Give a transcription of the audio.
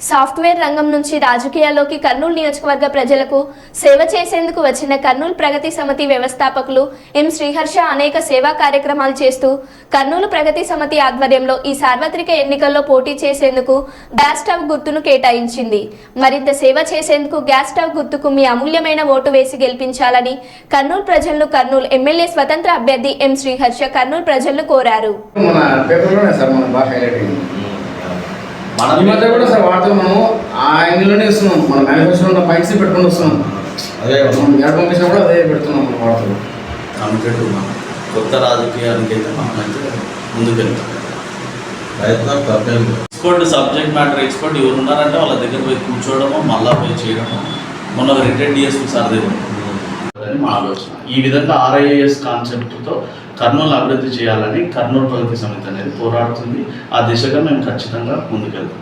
Software రంగం నుంచి రాజకీయాల్లోకి కర్నూలు నియోజకవర్గ ప్రజలకు సేవ చేసేందుకు వచ్చిన కర్నూలు ప్రగతి సమితి వ్యవస్థాపకులు ఎం శ్రీహర్ష అనేక సేవా కార్యక్రమాలు చేస్తూ కర్నూలు ప్రగతి సమితి ఆధ్వర్యంలో ఈ సార్వత్రిక ఎన్నికల్లో పోటీ చేసేందుకు గ్యాస్ స్టవ్ గుర్తును కేటాయించింది. మరింత సేవ చేసేందుకు గ్యాస్ స్టవ్ గుర్తుకు మీ అమూల్యమైన ఓటు వేసి గెలిపించాలని కర్నూలు ప్రజలను కర్నూలు ఎమ్మెల్యే స్వతంత్ర అభ్యర్థి ఎం శ్రీహర్ష కర్నూలు ప్రజలను కోరారు. మన మన ఈ మనం మధ్య కూడా సార్ వార్తలు మనం ఆ యాంగిల్లోనే ఇస్తున్నాం. మన మేనిఫెస్టో ఉన్న పైక్స్ పెట్టుకుని వస్తున్నాం. అదే మనం ఎక్కడ పంపించినా కూడా అదే పెడుతున్నాం మన వార్తలు కమిటెడ్ ఉన్నాం కొత్త రాజకీయానికి అయితే మనం అయితే ముందుకెళ్తాం. ప్రయత్నం ఎక్స్పర్ట్ సబ్జెక్ట్ మ్యాటర్ ఎక్స్పర్ట్ ఎవరు ఉన్నారంటే వాళ్ళ దగ్గర పోయి కూర్చోవడము మళ్ళా పోయి చేయడము. మొన్న రిటైర్డ్ డిఎస్పీ సార్ దగ్గర. అని మా ఆలోచన. ఈ విధంగా ఆర్ఐఏఎస్ కాన్సెప్ట్తో కర్నూలు అభివృద్ధి చేయాలని కర్నూలు ప్రగతి సమితి అనేది పోరాడుతుంది. ఆ దిశగా మేము ఖచ్చితంగా ముందుకెళ్తాం.